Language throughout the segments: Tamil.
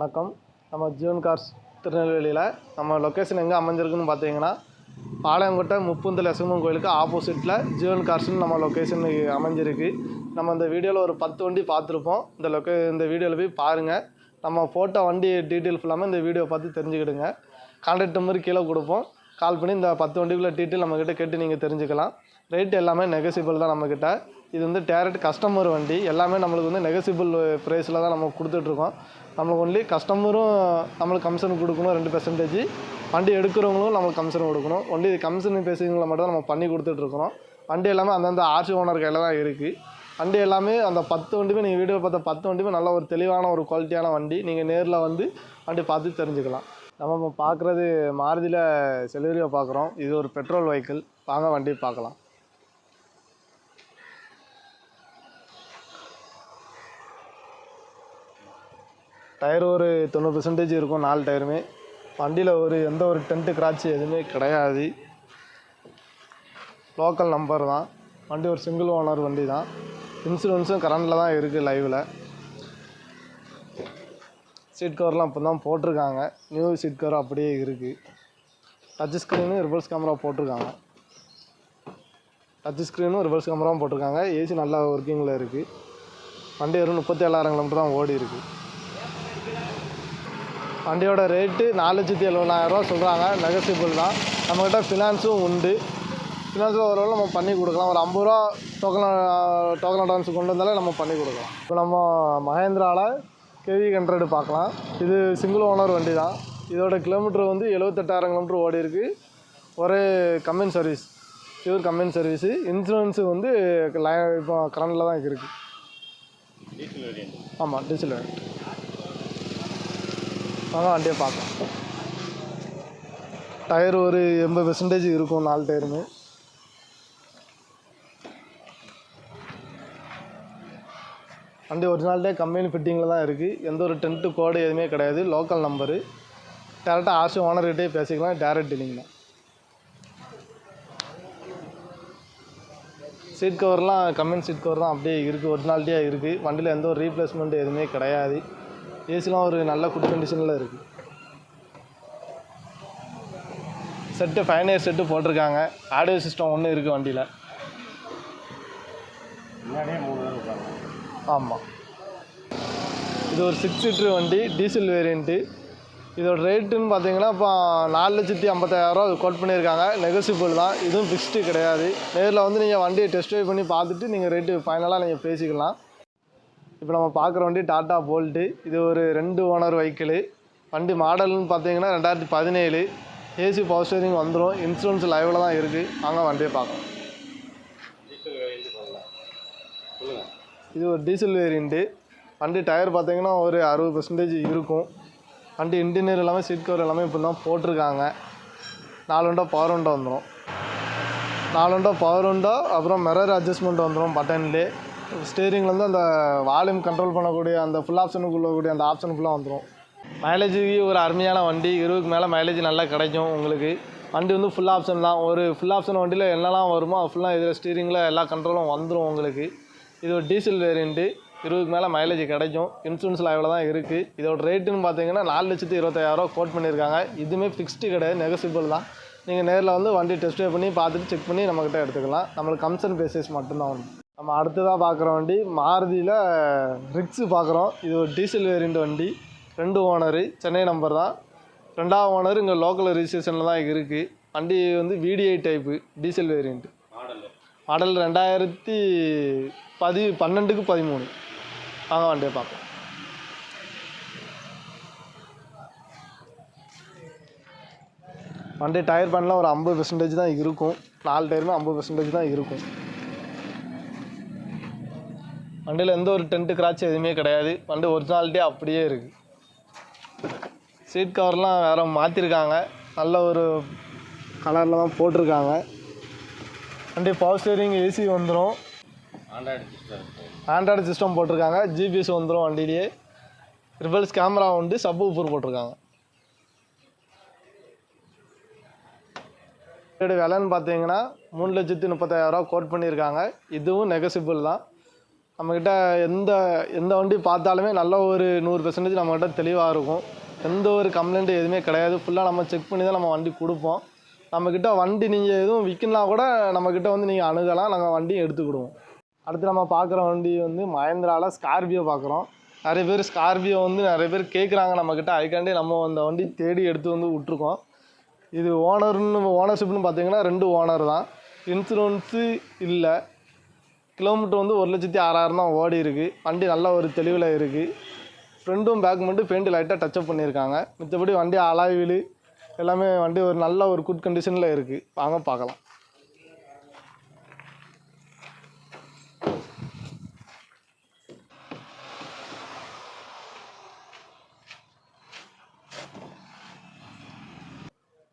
வணக்கம். நம்ம ஜியோன் கார்ஸ் திருநெல்வேலியில் நம்ம லொக்கேஷன் எங்கே அமைஞ்சிருக்குன்னு பார்த்தீங்கன்னா பாளையங்கோட்டை முப்புந்தல் லட்சுமணன் கோயிலுக்கு ஆப்போசிட்டில் ஜியோன் கார்ஸ்னு நம்ம லொக்கேஷன் அமைஞ்சிருக்கு. நம்ம இந்த வீடியோவில் ஒரு பத்து வண்டி பார்த்துருப்போம். இந்த லொக்கே இந்த வீடியோவில் போய் பாருங்கள் நம்ம ஃபோட்டோ வண்டி டீட்டெயில் ஃபுல்லாமே இந்த வீடியோ பார்த்து தெரிஞ்சுக்கிடுங்க. கான்டாக்ட் நம்பர் கீழே கொடுப்போம். கால் பண்ணி இந்த பத்து வண்டிக்குள்ளே டீட்டெயில் நம்மக்கிட்ட கேட்டு நீங்கள் தெரிஞ்சுக்கலாம். ரேட் எல்லாமே நெகசிபிள் தான் நம்மக்கிட்ட இது வந்து டேரக்ட் கஸ்டமர் வண்டி. எல்லாமே நம்மளுக்கு வந்து நெகசிபிள் ப்ரைஸில் தான் நம்ம கொடுத்துட்ருக்கோம் நம்மளுக்கு ஒன்லி கஸ்டமரும் நம்மளுக்கு கமிஷன் கொடுக்கணும் ரெண்டு பெர்சன்டேஜ் வண்டி எடுக்கிறவங்களும் நம்மளுக்கு கமிஷன் கொடுக்கணும். ஒன்லி கமிஷன் பேசுகிறவங்கள மட்டும் தான் நம்ம பண்ணி கொடுத்துட்ருக்குறோம் வண்டி எல்லாமே அந்தந்த ஆர்சி ஓனர் கையில் தான் இருக்குது வண்டி எல்லாமே அந்த பத்து வண்டியுமே நீங்கள் வீடியோ பார்த்த பத்து வண்டியுமே நல்ல ஒரு தெளிவான ஒரு குவாலிட்டியான வண்டி. நீங்கள் நேரில் வந்து வண்டி பார்த்து தெரிஞ்சுக்கலாம். நம்ம இப்போ பார்க்குறது மாருதியில் செலுவரியாக பார்க்குறோம். இது ஒரு பெட்ரோல் வெஹிக்கிள் வாங்க வண்டி பார்க்கலாம். டயர் ஒரு தொண்ணூறு பெர்சன்டேஜ் இருக்கும் நாலு டயருமே. வண்டியில் ஒரு எந்த ஒரு டென்ட்டு கிராட்சி எதுவுமே கிடையாது. லோக்கல் நம்பர் தான். வண்டி ஒரு சிங்கிள் ஓனர் வண்டி தான். இன்சூரன்ஸும் கரண்டில் தான் இருக்குது லைவில் சீட் கவர்லாம் இப்போ தான் போட்டிருக்காங்க. நியூ சீட் கவர் அப்படியே இருக்குது டச் ஸ்க்ரீனு ரிவர்ஸ் கேமரா போட்டிருக்காங்க. டச் ஸ்க்ரீனும் ரிவர்ஸ் கேமராவும் போட்டிருக்காங்க. ஏசி நல்லா ஒர்க்கிங்கில் இருக்குது வண்டி வெறும் முப்பத்தி ஏழாயிரம் கிலோமீட்டர் தான் ஓடி இருக்குது வண்டியோட ரேட்டு நாலு லட்சத்தி எழுபதாயிரரூவா சொல்கிறாங்க நெகசிபிள் தான். நம்மக்கிட்ட ஃபினான்ஸும் உண்டு. ஃபினான்ஸில் ஓரளவு நம்ம பண்ணி கொடுக்கலாம். ஒரு ஐம்பது ரூபா டோக்கன் டோக்கன் அட்வான்ஸ் கொண்டு வந்தாலே நம்ம பண்ணி கொடுக்கலாம். இப்போ நம்ம மகேந்திராவில் கேவி ஹண்ட்ரடு பார்க்கலாம். இது சிங்கிள் ஓனர் வண்டி தான் இதோட கிலோமீட்டர் வந்து எழுபத்தெட்டாயிரம் கிலோமீட்டர் ஓடி இருக்கு. ஒரே company service pure company service insurance வந்து லை இப்போ கரண்டில் தான் இருக்குது ஆமாம் டீசல் வேணும் வாங்க வண்டியை பார்க்கலாம். டயர் ஒரு எண்பது பெர்சன்டேஜ் இருக்கும் நாலு டயருமே. வண்டி ஒரிஜினாலிட்டே கம்பெனி ஃபிட்டிங்கில் தான் இருக்குது எந்த ஒரு டென்ட்டு கோடு எதுவுமே கிடையாது. லோக்கல் நம்பரு டேரெக்டாக ஆர்சி ஓனர்கிட்டே பேசிக்கலாம். டேரக்ட் டீலிங் சீட் கவர்லாம் கம்பெனி சீட் கவர் தான் அப்படியே இருக்குது ஒரிஜினாலிட்டியாக இருக்குது வண்டியில் எந்த ஒரு ரீப்ளேஸ்மெண்ட் எதுவுமே கிடையாது. ஏசிலாம் ஒரு நல்ல குட் கண்டிஷனில் இருக்குது செட்டு ஃபைவ் இயர் செட்டு போட்டிருக்காங்க. ஆடியோ சிஸ்டம் ஒன்று இருக்குது வண்டியில். ஆமாம் இது ஒரு சிக்ஸ் சீட்ரு வண்டி டீசல் வேரியண்ட்டு இதோட ரேட்டுன்னு பார்த்தீங்கன்னா இப்போ நாலு லட்சத்தி ஐம்பத்தாயிரரூவா கோட் பண்ணியிருக்காங்க. நெகசிபிள் தான். இதுவும் ஃபிக்ஸ்டு கிடையாது. நேரில் வந்து நீங்கள் வண்டியை டெஸ்ட் ட்ரைவ் பண்ணி பார்த்துட்டு நீங்கள் ரேட்டு ஃபைனலாக நீங்கள் பேசிக்கலாம். இப்போ நம்ம பார்க்குற வண்டி டாட்டா போல்ட்டு. இது ஒரு ரெண்டு ஓனர் வெஹிக்கிளு. வண்டி மாடல்னு பார்த்தீங்கன்னா ரெண்டாயிரத்தி பதினேழு. ஏசி பவர் ஸ்டேரிங் வந்துடும் இன்சூரன்ஸ் லைவில் தான் இருக்குது வாங்க வண்டியை பார்க்கலாம். இது ஒரு டீசல் வேரியண்ட்டு. வண்டி டயர் பார்த்தீங்கன்னா ஒரு அறுபது பர்சன்டேஜ் இருக்கும். வண்டி இன்டீரியர் எல்லாமே சீட் கவர் எல்லாமே இப்போ தான் போட்டிருக்காங்க. நாலு உண்டா பவர் உண்டா வந்துடும் நாலு உண்டா பவர் உண்டா அப்புறம் மிரர் அட்ஜஸ்ட்மெண்ட் வந்துடும் பட்டன்லேயே ஸ்டேரிங்லேருந்து அந்த வால்யூம் கண்ட்ரோல் பண்ணக்கூடிய அந்த ஃபுல் ஆப்ஷனுக்குள்ள கூடிய அந்த ஆப்ஷன் ஃபுல்லாக வந்துடும் மைலேஜுக்கு ஒரு அருமையான வண்டி இருபதுக்கு மேலே மைலேஜ் நல்லா கிடைக்கும் உங்களுக்கு. வண்டி வந்து ஃபுல் ஆப்ஷன் தான். ஒரு ஃபுல் ஆப்ஷன் வண்டியில் என்னெல்லாம் வருமோ ஃபுல்லாக இதில் ஸ்டீரிங்கில் எல்லா கண்ட்ரோலும் வந்துடும் உங்களுக்கு. இது ஒரு டீசல் வேரியண்ட்டு இருபதுக்கு மேலே மைலேஜ் கிடைக்கும். இன்சூரன்ஸில் லைவில் தான் இருக்குது இதோட ரேட்டுன்னு பார்த்தீங்கன்னா நாலு லட்சத்து இருபத்தாயிரரூவா கோட் பண்ணியிருக்காங்க. இதுவுமே ஃபிக்ஸ்டு கிடையாது நெகசிபிள் தான். நீங்கள் நேரில் வந்து வண்டி டெஸ்ட் பண்ணி பார்த்துட்டு செக் பண்ணி நம்மக்கிட்ட எடுத்துக்கலாம். நம்மளுக்கு கம்சன் பேசஸ் மட்டும்தான் ஒன்று நம்ம அடுத்ததாக பார்க்குற வண்டி மாருதியில் ரிக்ஸு பார்க்குறோம். இது ஒரு டீசல் வேரியண்ட் வண்டி. ரெண்டு ஓனரு சென்னை நம்பர் தான். ரெண்டாவது ஓனர் இங்கே லோக்கல் ரிஜிஸ்ட்ரேஷனில் தான் இருக்குது வண்டி வந்து VDI type diesel variant. Model. ரெண்டாயிரத்தி பதி பன்னெண்டுக்கு பதிமூணு. வாங்க வண்டியை பார்க்கலாம் வண்டி டயர் பண்ணலாம் ஒரு ஐம்பது பெர்சன்டேஜ் தான் இருக்கும். நாலு டயருமே ஐம்பது பெர்சன்டேஜ் தான் இருக்கும். வண்டியில் எந்த ஒரு டென்ட்டு கிராட்ச் எதுவுமே கிடையாது. வண்டி ஒரிஜினாலிட்டி அப்படியே இருக்குது சீட் கவர்லாம் வேறு மாற்றிருக்காங்க நல்ல ஒரு கலரில் தான் போட்டிருக்காங்க. வண்டி பவர் ஸ்டேரிங் ஏசி வந்துடும் ஆண்ட்ராய்டு சிஸ்டம் போட்டிருக்காங்க. ஜிபிஎஸ் வந்துடும் வண்டியிலேயே. ரிவல்ஸ் கேமரா உண்டு சப் ஊப்பர் போட்டிருக்காங்க. இதோட விலைன்னு பார்த்தீங்கன்னா மூணு லட்சத்தி முப்பத்தாயிரரூவா கோட் பண்ணியிருக்காங்க. இதுவும் நெகசிபிள் தான். நம்மக்கிட்ட எந்த எந்த வண்டி பார்த்தாலுமே நல்ல ஒரு நூறு பெர்சன்டேஜ் நம்மக்கிட்ட தெளிவாக இருக்கும். எந்த ஒரு கம்ப்ளைண்ட்டு எதுவுமே கிடையாது. ஃபுல்லாக நம்ம செக் பண்ணி தான் நம்ம வண்டி கொடுப்போம். நம்மக்கிட்ட வண்டி நீங்கள் எதுவும் விற்கினா கூட நம்மக்கிட்ட வந்து நீங்கள் அணுகலாம். நாங்கள் வண்டியும் எடுத்துக்கிடுவோம். அடுத்து நம்ம பார்க்குற வண்டி வந்து மஹேந்திராவில் ஸ்கார்பியோ பார்க்குறோம். நிறைய பேர் ஸ்கார்பியோ வந்து நிறைய பேர் கேட்குறாங்க நம்மக்கிட்ட அதுக்காண்டி நம்ம அந்த வண்டி தேடி எடுத்து வந்து விட்ருக்கோம் இது ஓனர்னு ஓனர்ஷிப்னு பார்த்தீங்கன்னா ரெண்டு ஓனர் தான். இன்சூரன்ஸு இல்லை. கிலோமீட்டர் வந்து ஒரு லட்சத்தி ஆறாயிரம் தான் ஓடி இருக்குது வண்டி நல்ல ஒரு தெளிவில் இருக்குது ஃப்ரண்ட்டும் பேக் மட்டும் பெயிண்ட் லைட்டாக டச்சப் பண்ணியிருக்காங்க. மித்தபடி வண்டி அலாய் வீலு எல்லாமே வண்டி ஒரு நல்ல ஒரு குட் கண்டிஷனில் இருக்குது வாங்க பார்க்கலாம்.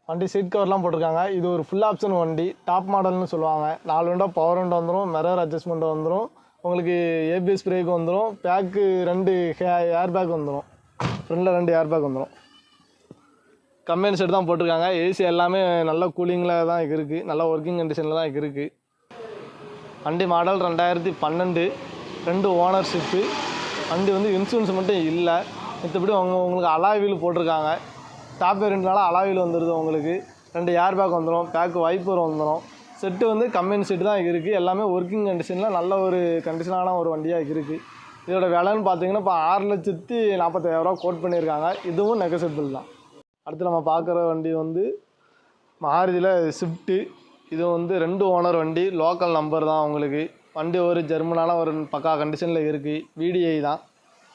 வண்டி சீட் கவர்லாம் போட்டிருக்காங்க. இது ஒரு ஃபுல் ஆப்ஷன் வண்டி. டாப் மாடல்னு சொல்லுவாங்க. நாலு விண்டோ பவர் விண்டோ வந்துடும் மிரர் அட்ஜஸ்ட்மெண்ட் வந்துடும் உங்களுக்கு ஏபிஎஸ் பிரேக் வந்துடும் பேக்கு ரெண்டு ஏர் பேக் வந்துடும் ஃப்ரண்டில் ரெண்டு ஏர் பேக் வந்துடும் கம்பெனி செட் தான் போட்டிருக்காங்க. ஏசி எல்லாமே நல்ல கூலிங்கில் தான் இருக்குது நல்ல ஒர்க்கிங் கண்டிஷனில் தான் இருக்குது வண்டி மாடல் ரெண்டாயிரத்தி பன்னெண்டு. ரெண்டு ஓனர்ஷிப்பு வண்டி வந்து இன்சூரன்ஸ் மட்டும் இல்லை. மற்றபடி அவங்க உங்களுக்கு அலாய் வீல் போட்டிருக்காங்க. டாப் வேரியண்ட்னால அலாய் வந்துடுது உங்களுக்கு. ரெண்டு ஏர் பேக் வந்துடும் பேக்கு வைப்பர் வந்துடும் செட்டு வந்து கம்பெனி செட்டு தான் இருக்குது எல்லாமே ஒர்க்கிங் கண்டிஷனில் நல்ல ஒரு கண்டிஷனான ஒரு வண்டியாக இருக்குது இதோட விலைன்னு பார்த்தீங்கன்னா இப்போ ஆறு லட்சத்தி நாற்பத்தாயிரரூவா கோட் பண்ணியிருக்காங்க இதுவும் நெகசபிள் தான். அடுத்து நம்ம பார்க்குற வண்டி வந்து மாருதியில் ஸ்விஃப்ட்டு இது வந்து ரெண்டு ஓனர் வண்டி. லோக்கல் நம்பர் தான் உங்களுக்கு. வண்டி ஒரு ஜெர்மனான ஒரு பக்கா கண்டிஷனில் இருக்குது விடிஐ தான்.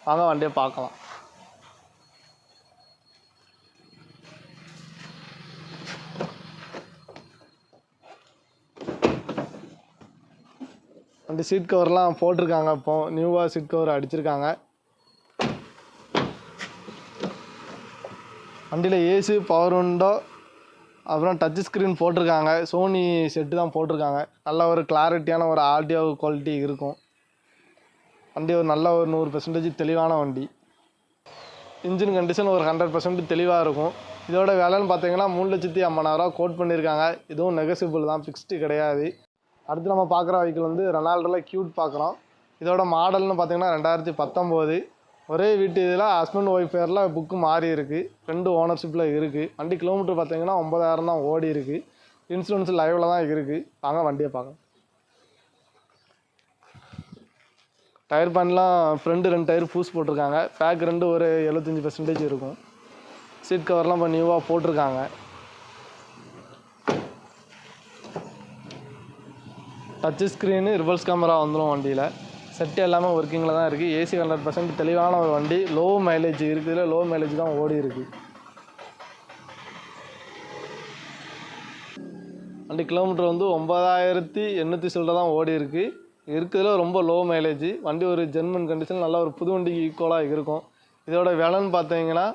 வாங்க வண்டியை பார்க்கலாம். வண்டி சீட் கவர்லாம் போட்டிருக்காங்க. இப்போ நியூவாக சீட் கவர் அடிச்சிருக்காங்க. வண்டியில் ஏசி பவர் விண்டோ அப்புறம் டச் ஸ்க்ரீன் போட்டிருக்காங்க. சோனி செட்டு தான் போட்டிருக்காங்க. நல்ல ஒரு கிளாரிட்டியான ஒரு ஆடியோ குவாலிட்டி இருக்கும். வண்டி ஒரு நல்ல ஒரு நூறு பெர்சன்டேஜ் தெளிவான வண்டி. இன்ஜின் கண்டிஷன் ஒரு ஹண்ட்ரட் பர்சன்ட் தெளிவாக இருக்கும். இதோட விலைன்னு பார்த்தீங்கன்னா மூணு லட்சத்தி ஐம்பதாயிரரூவா கோட் பண்ணியிருக்காங்க இதுவும் நெகசிபிள் தான். ஃபிக்ஸ்டு கிடையாது. அடுத்து நம்ம பார்க்குற வெஹிக்கிள் வந்து ரெனால்டோலாம் க்யூட் பார்க்குறோம். இதோட மாடல்னு பார்த்தீங்கன்னா ரெண்டாயிரத்தி பத்தொம்போது. ஒரே வீட்டு இதில் ஹஸ்பண்ட் ஒய்ஃப் பேரில் புக்கு மாறி இருக்குது ரெண்டு ஓனர்ஷிப்பில் இருக்குது வண்டி கிலோமீட்டர் பார்த்தீங்கன்னா ஒம்பதாயிரம் தான் ஓடி இருக்குது இன்சூரன்ஸ் லைவில் தான் இருக்குது வாங்க வண்டியை பார்க்கலாம். டயர் பேன்லாம் ஃப்ரண்ட் ரெண்டு டயர் பூஸ் போட்டிருக்காங்க. பேக் ரெண்டு ஒரு எழுபத்தஞ்சி பர்சன்டேஜ் இருக்கும். சீட் கவர்லாம் இப்போ நியூவாக போட்டிருக்காங்க. டச் ஸ்க்ரீனு ரிவர்ஸ் கேமரா வந்துடும் வண்டியில். செட்டு எல்லாமே ஒர்க்கிங்கில் தான் இருக்குது ஏசி ஹண்ட்ரட் பர்சன்ட் தெளிவான ஒரு வண்டி. லோ மைலேஜ் இருக்குதுல லோ மைலேஜ் தான் ஓடி இருக்குது வண்டி கிலோமீட்டர் வந்து ஒம்பதாயிரத்தி எண்ணூற்றி சில்லரை தான் ஓடி இருக்குது இருக்கிறதுல ரொம்ப லோ மைலேஜ் வண்டி ஒரு ஜெர்மன் கண்டிஷன் நல்லா ஒரு புது வண்டிக்கு ஈக்குவலாக இருக்கும். இதோட விலைன்னு பார்த்தீங்கன்னா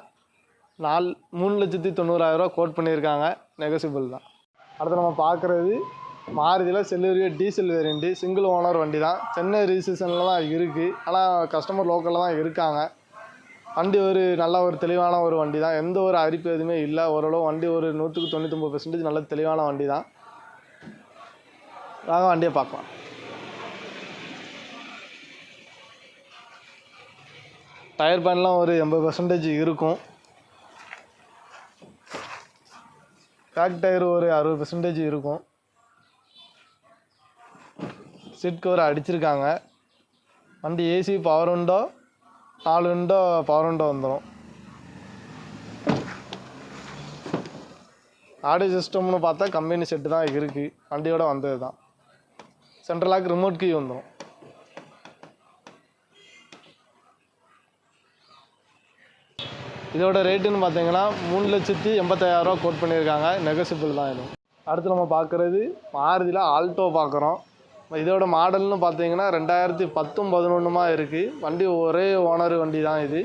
நாலு மூணு லட்சத்தி தொண்ணூறாயிரரூவா கோட் பண்ணியிருக்காங்க. நெகசிபிள் தான். அடுத்து நம்ம பார்க்குறது மாறுதியில் Celerio diesel variant single owner வண்டி தான் சென்னை ரிஜிஸ்ட்ரேஷனில் தான் இருக்குது ஆனால் கஸ்டமர் லோக்கலில் தான் இருக்காங்க. வண்டி ஒரு நல்ல ஒரு தெளிவான ஒரு வண்டி தான் எந்த ஒரு அரிப்பு எதுவுமே இல்லை. ஓரளவு வண்டி ஒரு நூற்றுக்கு தொண்ணூத்தொம்பது பெர்சன்டேஜ் நல்ல தெளிவான வண்டி தான் வாங்க வண்டியை பார்க்கலாம். டயர் பேன்லாம் ஒரு எண்பது பர்சன்டேஜ் இருக்கும். பேக் டயர் ஒரு அறுபது பர்சன்டேஜ் இருக்கும். சீட் கவர் அடிச்சிருக்காங்க. வண்டி ஏசி பவர் உண்டோ நாலு உண்டோ பவர் உண்டோ வந்துடும் ஆடியோ சிஸ்டம்னு பார்த்தா கம்பெனி செட்டு தான் இருக்குது வண்டியோட வந்தது தான் சென்ட்ரல் ரிமோட் கீ வந்துடும் இதோட ரேட்டுன்னு பார்த்தீங்கன்னா மூணு லட்சத்தி எண்பத்தாயிரரூவா கோட் பண்ணியிருக்காங்க. நெகசிபிள் தான் இது. அடுத்து நம்ம பார்க்குறது மாருதியில் ஆல்டோ பார்க்குறோம். இதோட மாடல்னு பார்த்தீங்கன்னா ரெண்டாயிரத்தி பத்தும் பதினொன்றுமா இருக்குது வண்டி ஒரே ஓனர் வண்டி தான் இது.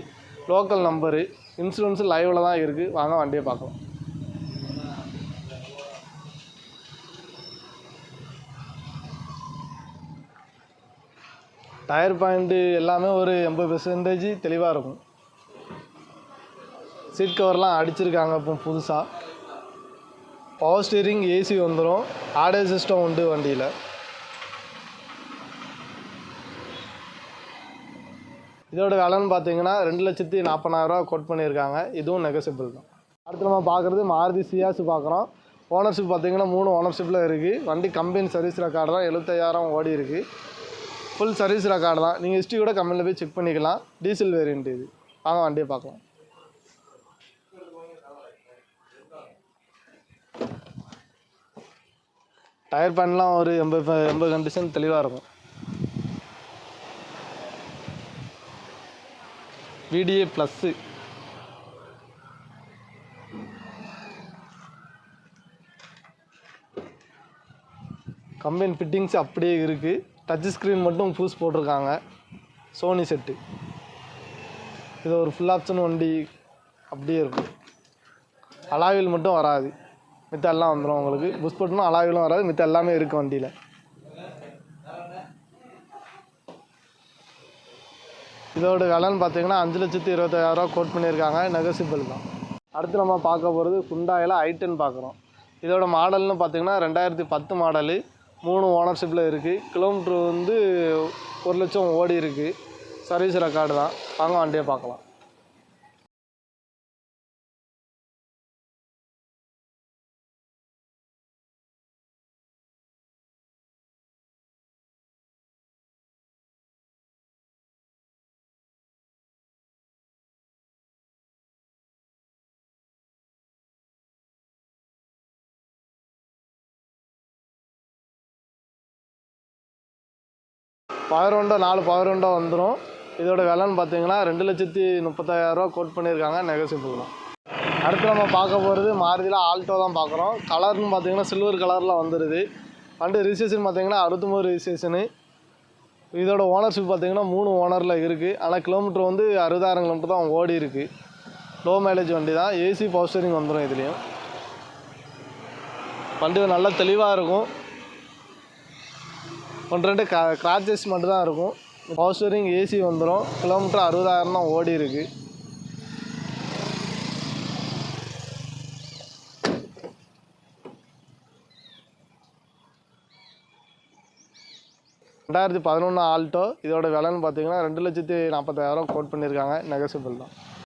Local number. இன்சூரன்ஸு லைவில் தான் இருக்குது வாங்க வண்டியை பார்க்கலாம். டயர் பாயிண்ட்டு எல்லாமே ஒரு எண்பது பெர்சன்டேஜ் தெளிவாக இருக்கும். சீட் கவர்லாம் அடிச்சிருக்காங்க இப்போ புதுசாக பவர் ஸ்டீரிங் ஏசி வந்துடும் ஆடியோ சிஸ்டம் உண்டு வண்டியில். இதோட விலைன்னு பார்த்தீங்கன்னா ரெண்டு லட்சத்தி நாற்பதாயிரரூவா கோட் பண்ணியிருக்காங்க. இதுவும் நெகசிபிள் தான். அடுத்து நம்ம பார்க்குறது மாருதி சியாஸ் பார்க்குறோம். ஓனர்ஷிப் பார்த்தீங்கன்னா மூணு ஓனர்ஷிப்பில் இருக்குது வண்டி கம்பெனி சர்வீஸ் ரெக்கார்டு தான். எழுபத்தையாயிரம் ஓடி இருக்குது ஃபுல் சர்வீஸ் ரெக்கார்டு தான். நீங்கள் ஹிஸ்ட்ரி கூட கம்பெனியில் போய் செக் பண்ணிக்கலாம். டீசல் வேரியன்ட் இது. வாங்க வண்டியை பார்க்கலாம். டயர் பேன்லாம் ஒரு எண்பது எண்பது கண்டிஷன் தெளிவாக இருக்கும். விடிஏ ப்ளஸ்ஸு கம்பெனி ஃபிட்டிங்ஸ் அப்படியே இருக்குது டச் ஸ்க்ரீன் மட்டும் பூஸ் போட்டிருக்காங்க. சோனி செட்டு இது ஒரு ஃபுல் ஆப்ஷன் வண்டி அப்படியே இருக்கும். அலாவில் மட்டும் வராது. மித்த எல்லாம் வந்துடும் உங்களுக்கு. புஷ் பட்டனும் அலாவிலும் வராது. மித்த எல்லாமே இருக்குது வண்டியில். இதோட விலைன்னு பார்த்தீங்கன்னா அஞ்சு லட்சத்தி இருபத்தாயிரரூவா கோட் பண்ணியிருக்காங்க. நெகசிபிள் தான். அடுத்து நம்ம பார்க்க போகிறது குண்டாயில் ஐட்டன் பார்க்குறோம். இதோட மாடல்னு பார்த்தீங்கன்னா ரெண்டாயிரத்தி பத்து மாடலு மூணு ஓனர்ஷிப்பில் இருக்குது கிலோமீட்ரு வந்து ஒரு லட்சம் ஓடி இருக்குது சர்வீஸ் ரெக்கார்டு தான். வாங்க வண்டியை பார்க்கலாம். பவர் நாலு பவர் வந்துடும் இதோட விலைன்னு பார்த்தீங்கன்னா ரெண்டு லட்சத்தி முப்பத்தாயிரரூவா கோட் பண்ணியிருக்காங்க நெகசிபிள் தான் அடுத்து நம்ம பார்க்க போகிறது மாருதியில் ஆல்டோ தான் பார்க்குறோம். கலர்னு பார்த்தீங்கன்னா சில்வர் கலரில் வந்துடுது வண்டி ரிஜிஸ்ட்ரேஷன் பார்த்தீங்கன்னா அறுபத்தொம்பது ரிஜிஸ்ட்ரேஷனு இதோட ஓனர்ஷிப் பார்த்தீங்கன்னா மூணு ஓனரில் இருக்குது ஆனால் கிலோமீட்டர் வந்து அறுபதாயிரம் கிலோமீட்டர் தான் ஓடி இருக்குது லோ மைலேஜ் வண்டி தான். ஏசி பவர் ஸ்டேரிங் வந்துடும் இதுலேயும். வண்டி நல்லா தெளிவாக இருக்கும். ஒன்று ரெண்டு கா கிராச்சஸ் மட்டும் தான் இருக்கும். பவர் ஸ்டோரிங் ஏசி வந்துடும் கிலோமீட்டர் அறுபதாயிரம் தான் ஓடி இருக்கு. ரெண்டாயிரத்தி பதினொன்று ஆல்ட்டோ இதோட விலைன்னு பார்த்தீங்கன்னா ரெண்டு லட்சத்தி நாற்பத்தாயிரம் கோட் பண்ணியிருக்காங்க. நெகசிபிள் தான்.